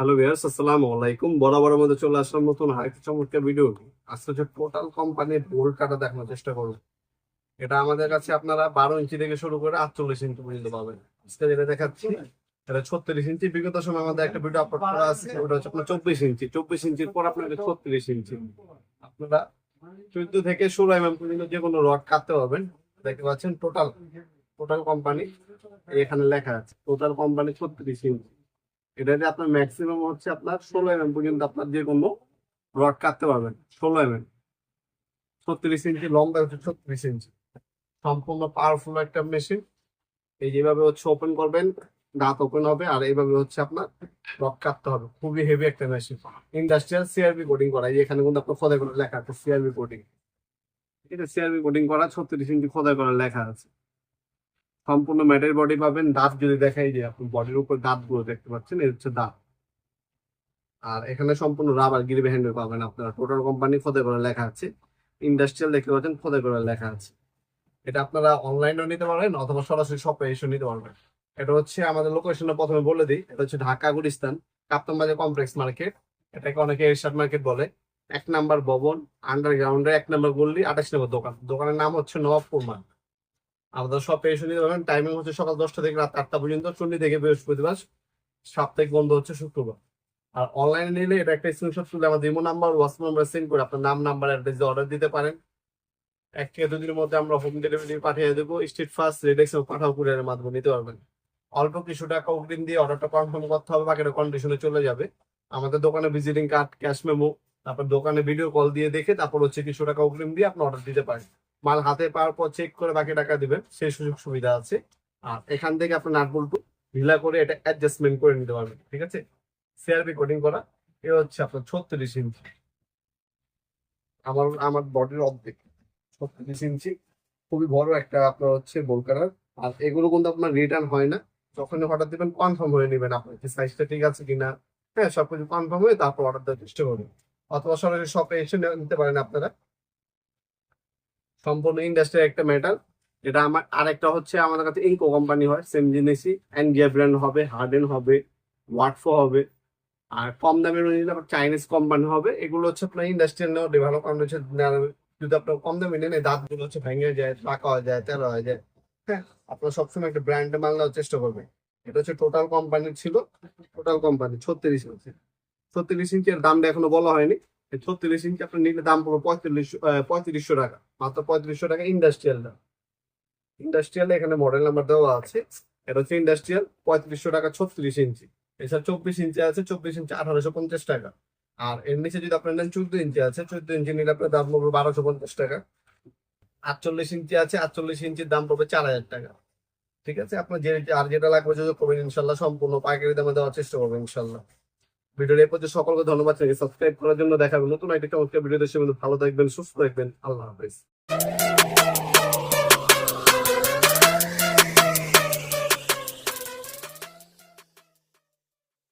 Hello viewers আসসালামু আলাইকুম বরাবরের মধ্যে চলে আসলাম নতুন আরেকটা চমৎকার ভিডিও আজকে হচ্ছে টোটাল কোম্পানির বোল্ট কাটা দেখানোর চেষ্টা করব। এটা আমাদের কাছে আপনারা বারো ইঞ্চি থেকে শুরু করে আটচল্লিশ ইঞ্চি পর্যন্ত পাবেন। আজকে যেটা দেখাচ্ছি, এটা ছত্রিশ ইঞ্চি বিগত সময় আমাদের একটা ভিডিও আপলোড করা আছে, ওটা হচ্ছে আপনার চব্বিশ ইঞ্চি চব্বিশ ইঞ্চির পর আপনার ছত্রিশ ইঞ্চি আপনারা চোদ্দ থেকে ষোলো এম পর্যন্ত যে কোনো রড কাটতে পারবেন। দেখতে পাচ্ছেন টোটাল টোটাল কোম্পানি এখানে লেখা আছে টোটাল কোম্পানি ছত্রিশ ইঞ্চি এটাতে আপনার ম্যাক্সিমাম হচ্ছে আপনার ষোলো এম পর্যন্ত আপনার যে কোনো রড কাটতে পারবেন, ষোলো এম ছত্রিশ ইঞ্চি লম্বা হচ্ছে ছত্রিশ ইঞ্চি। সম্পূর্ণ পাওয়ারফুল একটা মেশিন এই যেভাবে হচ্ছে ওপেন করবেন, দাঁত ওপেন হবে আর এইভাবে হচ্ছে আপনার রড কাটতে হবে। খুবই হেভি একটা মেশিন ইন্ডাস্ট্রিয়াল সিআরবি কোডিং করা। এখানে কিন্তু আপনার খোদাই করে লেখা আছে সিআরবি কোডিং এটা সিআরবি কোডিং করা, ছত্রিশ ইঞ্চি খোদাই করা লেখা আছে। সম্পূর্ণ ম্যাটের বডি পাবেন। দাঁত যদি দেখাই যে আপনি বডির উপর দাঁতগুলো দেখতে পাচ্ছেন এই হচ্ছে দাঁত। আর এখানে সম্পূর্ণ রাবার গিরিবে হ্যান্ডেল পাবেন আপনারা। টোটাল কোম্পানি খোদাই করে লেখা আছে। ইন্ডাস্ট্রিয়াল দেখতে পাচ্ছেন খোদাই করে লেখা আছে। এটা আপনারা অনলাইনেও নিতে পারবেন অথবা সরাসরি শপে এসে নিতে পারবেন। এটা হচ্ছে আমাদের লোকেশনটা প্রথমে বলে দিই। এটা হচ্ছে ঢাকা, গুলিস্তান কাপ্তান বাজার কমপ্লেক্স মার্কেট এটাকে অনেকে এরশাদ মার্কেট বলে। এক নাম্বার ভবন আন্ডারগ্রাউন্ডে এক নাম্বার গল্লি আঠাশ নম্বর দোকান। দোকানের নাম হচ্ছে নবাবপুর মার্ট আমাদের শপে এসে নিতে পারবেন টাইমিং হচ্ছে সকাল দশটা থেকে রাত আটটা পর্যন্ত চন্ডী থেকে বৃহস্পতিবার। সাপ্তাহিক বন্ধ হচ্ছে শুক্রবার। আর অনলাইনে নিলে এটা একটা স্ক্রিনশট তুলে আমাদের imo number WhatsApp number send করে আপনার নাম নাম্বার অ্যাড্রেস অর্ডার দিতে পারেন। এক থেকে দুদিনের মধ্যে আমরা হোম ডেলিভারি পাঠিয়ে দেবো। স্ট্রিট ফার্স্ট রেডেক্স পাঠাও কুরিয়ারের মাধ্যমে নিতে পারবেন। অল্প কিছু টাকা অগ্রিম দিয়ে অর্ডারটা কনফার্ম করতে হবে, বাকিটা কন্ডিশনে চলে যাবে। আমাদের দোকানে ভিজিটিং কার্ড ক্যাশ মেমো তারপর দোকানে ভিডিও কল দিয়ে দেখে তারপর হচ্ছে কিছু টাকা অগ্রিম দিয়ে আপনি অর্ডার দিতে পারেন। মাল হাতে পাওয়ার পর চেক করে বাকি টাকা দিবেন, সেই সুযোগ সুবিধা আছে। আর এখান থেকে আপনার নাট বল্টু, ঢিলা করে এটা অ্যাডজাস্টমেন্ট করে নিতে পারবেন, ঠিক আছে? সিআরবি কোডিং করা, এ হচ্ছে আপনার ছত্রিশ ইঞ্চি। আমার আমার বডির অর্ধেক, ছত্রিশ ইঞ্চি। খুবই বড় একটা আপনার হচ্ছে বোল কালার আর এগুলো কিন্তু আপনার রিটার্ন হয় না। যখনই অর্ডার দিবেন কনফার্ম হয়ে নেবেন আপনার যে সাইজটা ঠিক আছে কিনা। হ্যাঁ সবকিছু কনফার্ম হয়ে তারপর অর্ডার দেওয়ার চেষ্টা করবেন। অথবা সরাসরি শপে এসে নিতে পারেন আপনারা। সম্পূর্ণ ইন্ডাস্ট্রির একটা মেটাল যেটা আমার, আরেকটা হচ্ছে আমাদের কাছে ইনকো কোম্পানি হয় সেম জিনিসই। অ্যান্ডিয়া ব্র্যান্ড হবে হার্ডেন হবে ওয়াটফো হবে, আর কম দামের নিলে আবার চাইনিজ কোম্পানি হবে। এগুলো হচ্ছে আপনার ইন্ডাস্ট্রিয়াল নেওয়া ডেভেলপ করানো হচ্ছে যদি আপনার কম দামে নেন, এই দাঁতগুলো হচ্ছে ভেঙে যায় টাকা হয়ে যায়, তেরো হয়ে যায়। হ্যাঁ আপনার সবসময় একটা ব্র্যান্ডে মাল চেষ্টা করবেন। এটা হচ্ছে টোটাল কোম্পানির ছিল টোটাল কোম্পানি ছত্রিশ ইঞ্চি। ছত্রিশ ইঞ্চের দামটা এখনও বলা হয়নি। ছত্রিশ ইঞ্চি আপনার নিলে দাম পড়বে পঁয়ত্রিশ পঁয়ত্রিশশো টাকা। মাত্র পঁয়ত্রিশশো টাকা ইন্ডাস্ট্রিয়াল দাম। ইন্ডাস্ট্রিয়াল এখানে মডেল নাম্বার দেওয়া আছে। এটা হচ্ছে ইন্ডাস্ট্রিয়াল পঁয়ত্রিশশো টাকা ছত্রিশ ইঞ্চি। এছাড়া চব্বিশ ইঞ্চি আছে, চব্বিশ ইঞ্চি আঠারোশো পঞ্চাশ টাকা। আর এর নিচে যদি আপনার নেন চোদ্দ ইঞ্চি আছে, চোদ্দ ইঞ্চি নিলে আপনার দাম পড়বে বারোশো পঞ্চাশ টাকা। আটচল্লিশ ইঞ্চি আছে, আটচল্লিশ ইঞ্চির দাম পড়বে চার হাজার টাকা। ঠিক আছে? আপনার যে আর যেটা লাগবে যোগাযোগ করবেন, ইনশাল্লাহ সম্পূর্ণ পাইকারি দামে দেওয়ার চেষ্টা করবেন, ইনশাল্লাহ। ভিডিওর এই পর্যন্ত সকলকে ধন্যবাদ সাবস্ক্রাইব করার জন্য দেখাবেন নতুন একটা চমৎকার ভিডিও দেশে ভালো থাকবেন, সুস্থ থাকবেন। আল্লাহ হাফেজ।